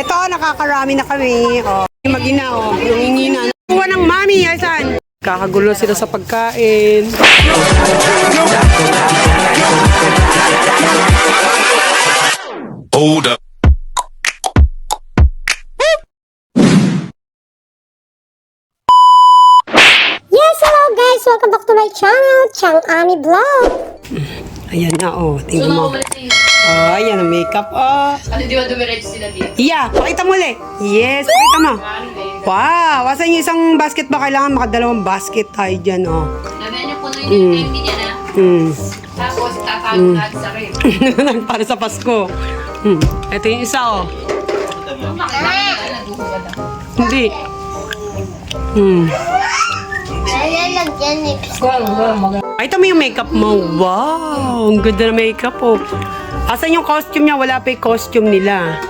Ito, nakakarami na kami. Oh, yung mag-ina, oh, yung ingina. Kuha ng mami, asan? Kakagulo sila sa pagkain. Hold up. Yes, hello guys! Welcome back to my channel, Chang Ami Vlog. Ayan na, oh. Tingnan mo. Oh, ayan ang makeup. Oh. Ano di ba dumiretso sila dito? Iya, pakita mo ulit. Yes, pakita mo. Wow, asan yung isang basket ba? Kailangan makadalawang basket tayo dyan, oh. Laban niyo puno yung empty niya na. Hmm. Tapos tatago lahat sa rin. Para sa Pasko. Hmm. Ito yung isa, oh. Hindi. Hmm. Nalalagyan ni Ay, mo yung makeup mo. Wow, ang ganda na makeup, oh. Asan yung costume niya? Wala pa yung costume nila.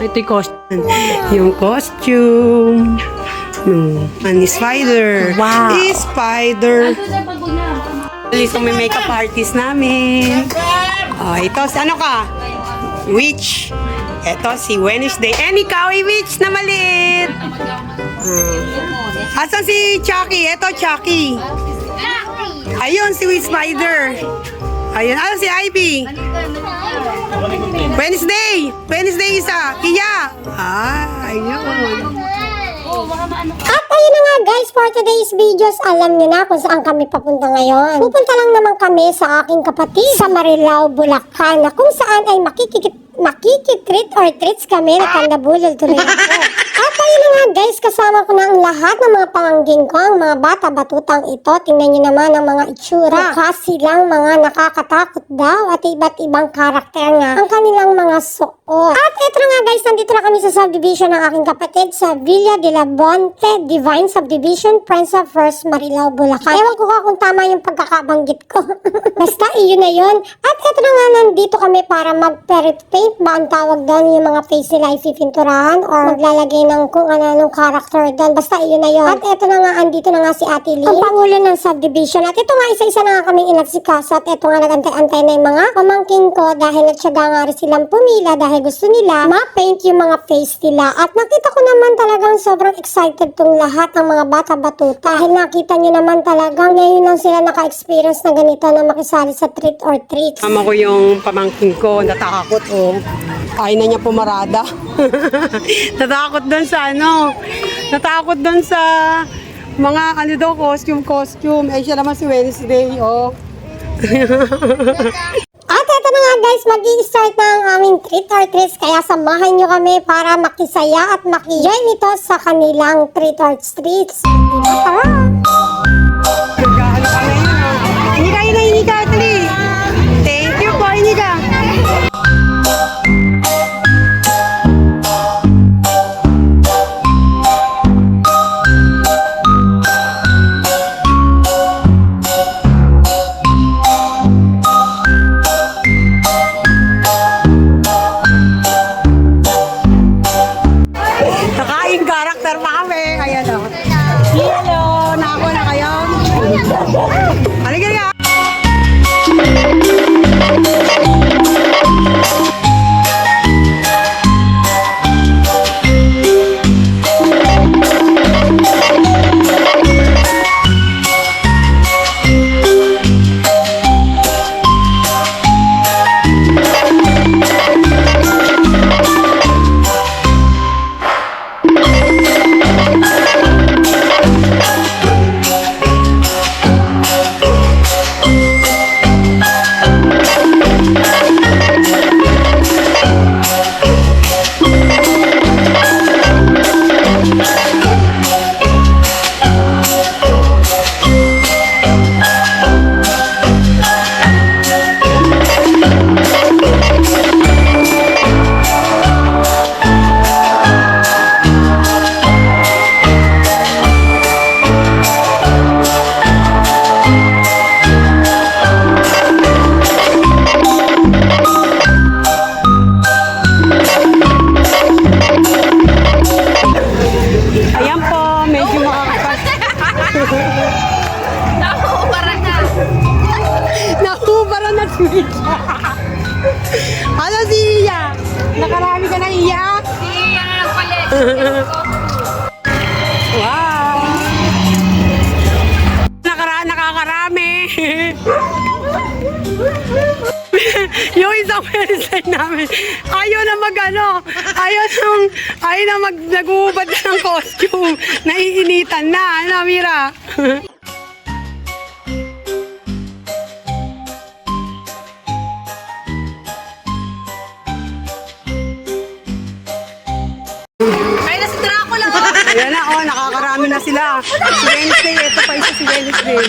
Ay, ito yung costume. Yung costume. Hmm. Ani spider. Wow. spider. Ito sa pagbog na. Alis may makeup artist namin. Oh, ito, si ano ka? Witch. Ito, si Wednesday. And ikaw, ay witch na maliit. Hmm. Asan si Chucky? Ito, Chucky. Ayun, si Witch Spider. Ayun, ano si Ivy? Wednesday! Wednesday isa! Iya! Ah, ayun. At ayun na nga guys, for today's videos, alam niyo na kung saan kami papunta ngayon. Pupunta lang naman kami sa aking kapatid sa Marilao, Bulacan, na kung saan ay makikikit makikitreat or treats kami na kandabulol tuloy ako. At ayun na nga guys, kasama ko na ang lahat ng mga pangangging ko, ang mga bata batutang ito. Tingnan niyo naman ang mga itsura. Mukha silang mga nakakatakot daw at iba't ibang karakter nga ang kanilang mga suot. At ito na nga guys, nandito na kami sa subdivision ng aking kapatid sa Villa de la Bonte Divine Subdivision, Prince of First Marilao, Bulacan. Ewan ko ka kung tama yung pagkakabanggit ko. Basta iyon na yun. At ito na nga, nandito kami para mag-perit paint ba ang tawag doon yung mga face nila ipipinturahan or maglalagay ng kung ano-anong character doon. Basta iyon na yun. At ito na nga, andito na nga si Ate Lee, ang pangulo ng subdivision. At ito nga, isa-isa na nga kaming inagsikaso. At ito nga, nagantay-antay na yung mga pamangking ko dahil natsyaga nga rin silang pumila dahil gusto nila ma-paint yung mga face nila. At nakita ko naman talagang sobrang excited tong lahat ng mga bata batuta. Dahil nakita nyo naman talagang ngayon lang sila naka-experience na ganito na makisali sa treat or treats. Tama ko yung pamangkin ko, natakot oh. Ay na niya pumarada. natakot doon sa ano. Natakot doon sa mga ano daw, costume, costume. Eh siya naman si Wednesday, oh. At ito na nga guys, mag start na ang aming treat or treats. Kaya samahan nyo kami para makisaya at makijoin ito sa kanilang treat or treats. Tara! Isang Wednesday namin, ayaw na mag ano, ayaw nang, ayaw na mag, nag-uubad na ng costume. Naiinitan na, ano, Mira? Ay, na si Dracula! Ayan na, oh, nakakarami na sila. Si Wednesday, ito pa isa si Wednesday.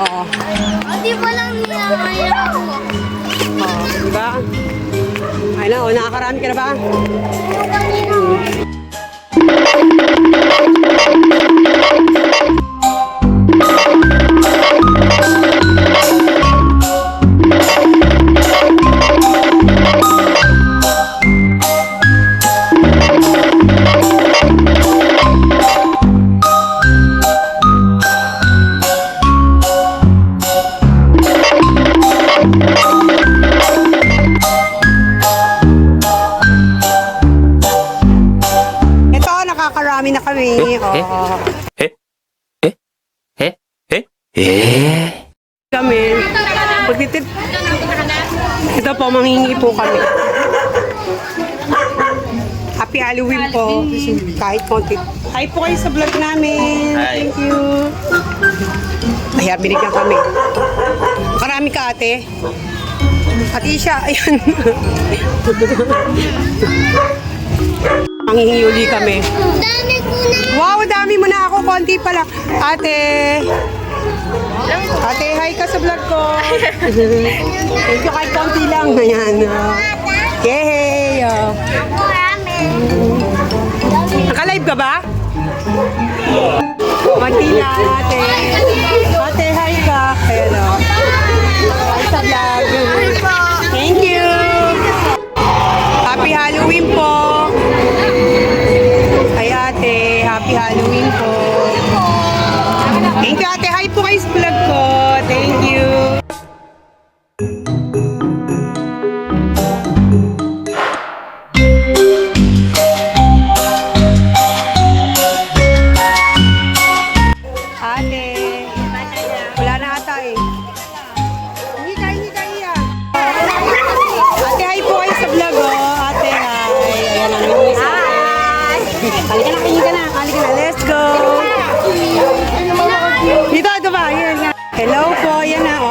Oo, Di ba lang niya ako? Ba? Ayun na, oh, nakakarami ka na ba? Ito, nakakarami na kami. Oh. Kami. Pagtitit. Ito po, manghingi po kami. Happy Halloween po. Kahit konti. Hi po kayo sa vlog namin. Thank you. Ayan, binigyan kami. Karami ka ate. At Isha, ayun. Manghihingi uli kami. Dami ko na. Wow, dami mo na ako. Konti pala. Ate. Ate, hi ka sa vlog ko. Thank you kahit konti lang. Ayan. oh. Yay! oh. Ako ramen. Naka-live ka ba? Konti lang, ate. Ate, hi ka. Ayan o. Hi sa vlog. Thank Halloween po. Thank you ate. Hi po kayo sa vlog ko. Thank you. Halika na, halika na. Halika na. Let's go. Dito, ito ba? Hello po. Ayan na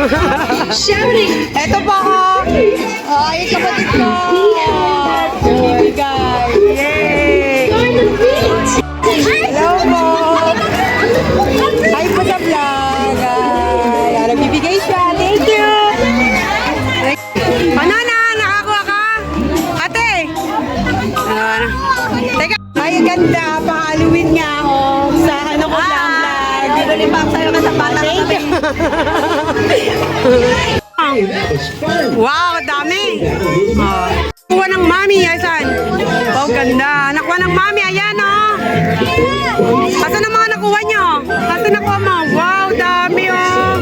Eto po ako. Ay, kapatid ko. Hey guys. Yay. Hello po. Hi po sa vlog. Ay, nagbibigay siya. Thank you. Ay, Ano na? Nakakuha ka? Ate. Ano? Teka. Ay, ganda. Pa-Halloween nga ako. Sa ano ko lang vlog. Sa'yo ka sa Thank you. wow, dami. Oh. Nakuha ng mami, asan? Oh, ganda. Nakuha ng mami, ayan oh. Asan ang mga nakuha nyo? Asan nakuha mo? Wow, dami oh.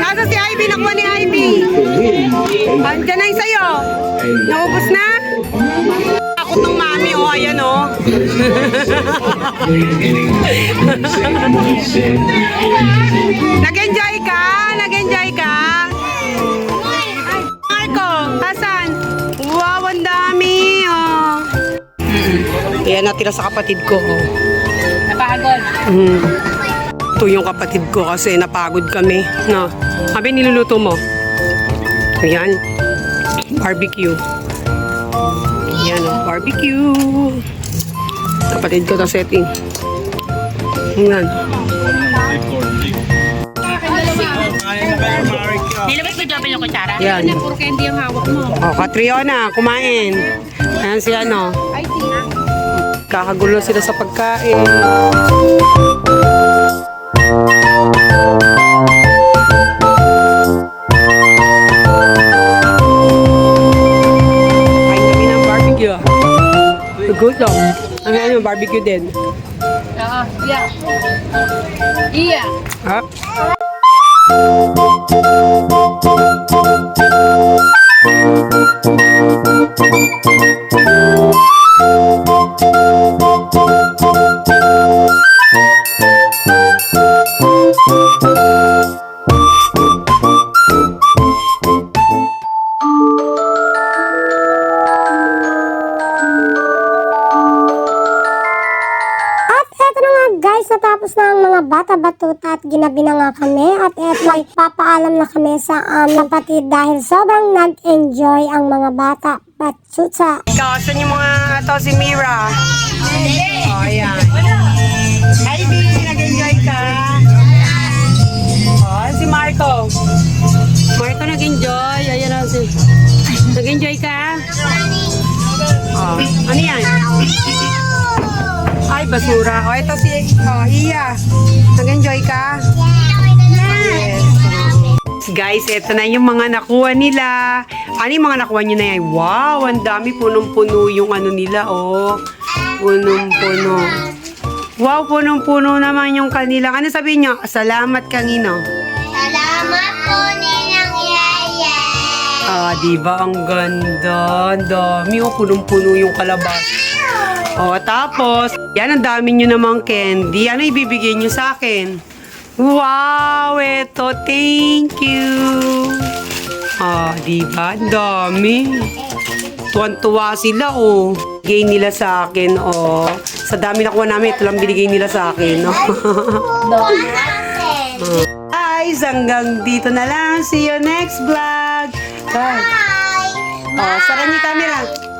Nasa si Ivy, nakuha ni Ivy. Andiyan na yung sa'yo. Naubos na? Takot ng mami, oh, ayan oh. Nag-enjoy ka? Nag-enjoy ka? Marco, asan? Wow, ang dami, oh. Yan natira sa kapatid ko, oh. Napagod. Mm. Ito yung kapatid ko kasi napagod kami. No. Sabi niluluto mo. Ayan. Barbecue. Ayan o, barbecue. Kapatid ko to setting. Ayan. Nilabas mo double yung kutsara? Yan. Na puro candy ang hawak mo. Oh, Katriona, kumain. Ayan si ano. Ay, tina. Kakagulo sila sa pagkain. Kain kami ng barbecue. Good lang. Ang ano, barbecue din. Oo, yeah. Yeah. Ha? Huh? At ang mga bata batuta at ginabi na nga kami. At eto ay papaalam na kami sa aming kapatid dahil sobrang nag-enjoy ang mga bata batuta. Ikaw, saan yung mga to si Mira? Oh, ayan. Hi, B. Nag-enjoy ka? Oh, si Marco. Marco nag-enjoy. Ayan na si... Nag-enjoy ka? Oh, ano yan? Ay, basura. Oh, ito si... Oh, Iya. Nag-enjoy ka? Yes. Guys, eto na yung mga nakuha nila. Ano yung mga nakuha nyo na yan? Wow, ang dami. Punong-puno yung ano nila, oh. Punong-puno. Wow, punong-puno naman yung kanila. Ano sabihin nyo? Salamat, Kangino. Salamat po. Ah, di ba? Ang ganda. Ang dami. Oh, punong-puno yung kalabas. Oh, tapos, yan, ang dami nyo namang candy. Ano ibibigay nyo sa akin? Wow, eto. Thank you. Ah, di ba? Ang dami. Tuwan-tuwa sila, oh. Bigay nila sa akin, oh. Sa dami nakuha namin, ito lang binigay nila sa akin, no? Guys, hanggang dito na lang. See you next vlog. Bye. Bye. Oh, sara niyo camera.